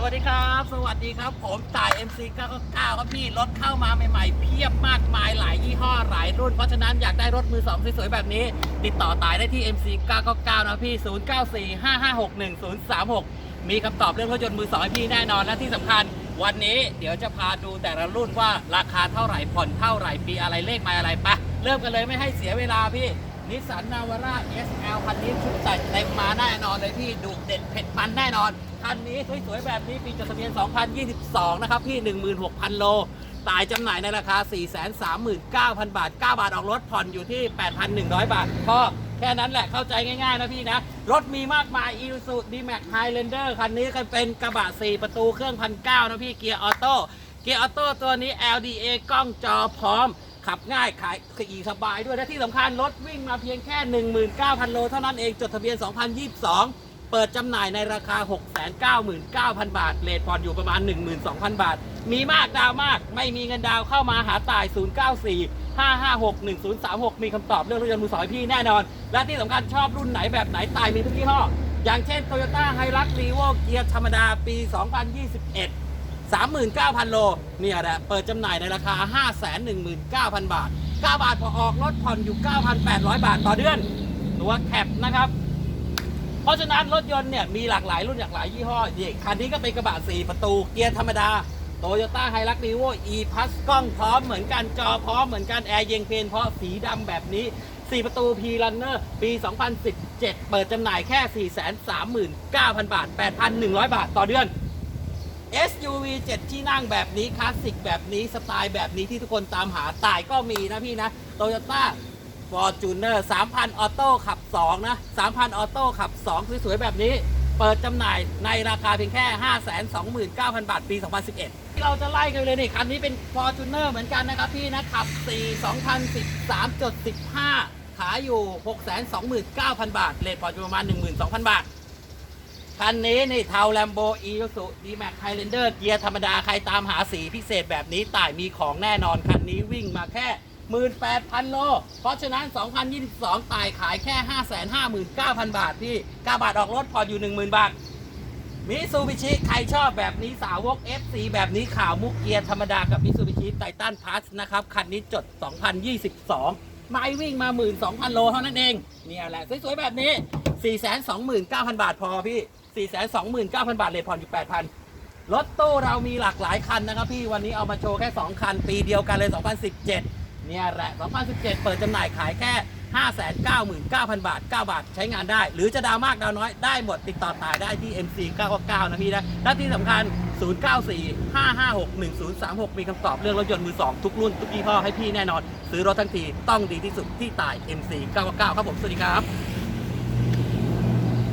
สวัสดีครับ สวัสดีครับ ผมต่าย MC 999ครับพี่ รถเข้ามาใหม่ๆ เพียบมากมายหลายยี่ห้อหลายรุ่น เพราะฉะนั้นอยากได้รถมือสองสวยๆ แบบนี้ ติดต่อตายได้ที่ MC 999นะพี่ 0945561036 มีคำตอบเรื่องรถยนต์มือสองให้พี่แน่นอนและที่สำคัญ วันนี้เดี๋ยวจะพาดูแต่ละรุ่นว่าราคาเท่าไหร่ผ่อนเท่าไหร่ปีอะไรเลขหมาอะไรปะเริ่มกันเลยไม่ให้เสียเวลาพี่นิสสันนาวาร่า SL คันนี้ชุดแต่เต็มมาแน่นอนเลยพี่ดุเด็ดเผ็ดมันแน่นอน คันนี้สวยๆแบบนี้ปีจดทะเบียน 2022 นะครับ พี่ 16,000 โล ตายจำหน่ายในราคา 439,000 บาท 9 บาทออกรถผ่อนอยู่ที่ 8,100 บาทพอแค่นั้นแหละเข้าใจง่ายๆนะพี่นะ รถมีมากมาย i s u z u D-Max Highlander คันนี้ก็เป็นกระบะ 4 ประตูเครื่อง1,900นะพี่เกียร์ออโต้เกียร์ออโต้ตัวนี้ LDA กล้องจอพร้อม ขับง่ายขายขี่สบายด้วยและที่สำคัญรถวิ่งมาเพียงแค่ 19,000 โลเท่านั้นเองจดทะเบียน 2022 เปิดจำหน่ายในราคา 699,000 บาท เลทผ่อนอยู่ประมาณ 12,000 บาท มีมากดาวมาก ไม่มีเงินดาวเข้ามาหาตาย 094 556 1036 มีคำตอบเรื่องรถยนต์มือสองพี่แน่นอน และที่สำคัญชอบรุ่นไหนแบบไหนตายมีทุกยี่ห้อ อย่างเช่น Toyota Hilux Revo เกียร์ธรรมดาปี 2021 39,000 โล เนี่ยแหละ เปิดจำหน่ายในราคา 519,000 บาท 9 บาทพอออกรถผ่อนอยู่ 9,800 บาทต่อเดือน ตัวแคปนะครับ ราะฉะนั้นรถยนต์เนี่ยมีหลากหลายรุ่นหลากหลายยี่ห้อนี่คันนี้ก็เป็นกระบะ4ประตูเกียร์ธรรมดาโตโยต้าไฮรักรีโว e p a s กล้องพร้อมเหมือนกันจอพร้อมเหมือนกันแอร์เย็นเพลนเพราะสีดำแบบนี้ 4 ประตู P Runner ปี 2017 เปิดจำหน่ายแค่ 439,000 บาท 8,100 บาทต่อเดือน SUV 7 ที่นั่งแบบนี้ คลาสสิกแบบนี้ สไตล์แบบนี้ที่ทุกคนตามหาตายก็มีนะพี่นะโตโยต้า Toyota Fortuner 3,000 ออโต้ขับ 2 นะ 3,000 ออโต้ขับ 2 สวย ๆ แบบนี้ เปิดจำหน่ายในราคาเพียงแค่ 529,000 บาท ปี 2011 ที่เราจะไล่กันเลยนี่ คันนี้เป็น Fortuner เหมือนกันนะครับพี่นะขับ 4 2013.15 ขายอยู่ 629,000 บาท เลทผ่อนอยู่ประมาณ 12,000 บาท คันนี้นี่เทาแลมโบอีซูดีแม็กไฮเลนเดอร์เกียร์ธรรมดา ใครตามหาสีพิเศษแบบนี้ต่ายมีของแน่นอน คันนี้วิ่งมาแค่ 18,000 โล เพราะฉะนั้น 2022ต่ายขายแค่ 559,000 บาทพี่9บาทออกรถผ่อนอยู่ 10,000 บาทมิซูบิชิใครชอบแบบนี้สาวก FC แบบนี้ข่าวมุกเกียร์ธรรมดากับมิซูบิชิไททันพัสนะครับ คันนี้จด 2022 ไม่วิ่งมา 12,000 โลเท่านั้นเอง เนี่ยแหละ สวยๆ แบบนี้ 429,000 บาทพอพี่ 429,000 บาทเลยผ่อนอยู่ 8,000 รถตู้เรามีหลากหลายคันนะครับพี่วันนี้เอามาโชว์แค่ 2 คัน ปีเดียวกันเลย 2017 เนี่ยแหละ 2017 เปิดจำหน่ายขายแค่ 599,000 บาท 9 บาทใช้งานได้ หรือจะดาวมากดาวน้อยได้หมดติดต่อตายได้ที่ MC 999นะพี่นะและที่สำคัญ 094 556 1036 มีคำตอบเรื่องรถยนต์มือ2ทุกรุ่น ทุกยี่ห้อให้พี่แน่นอน ซื้อรถทั้งทีต้องดีที่สุดที่ตาย MC 999 ครับผม สวัสดีครับ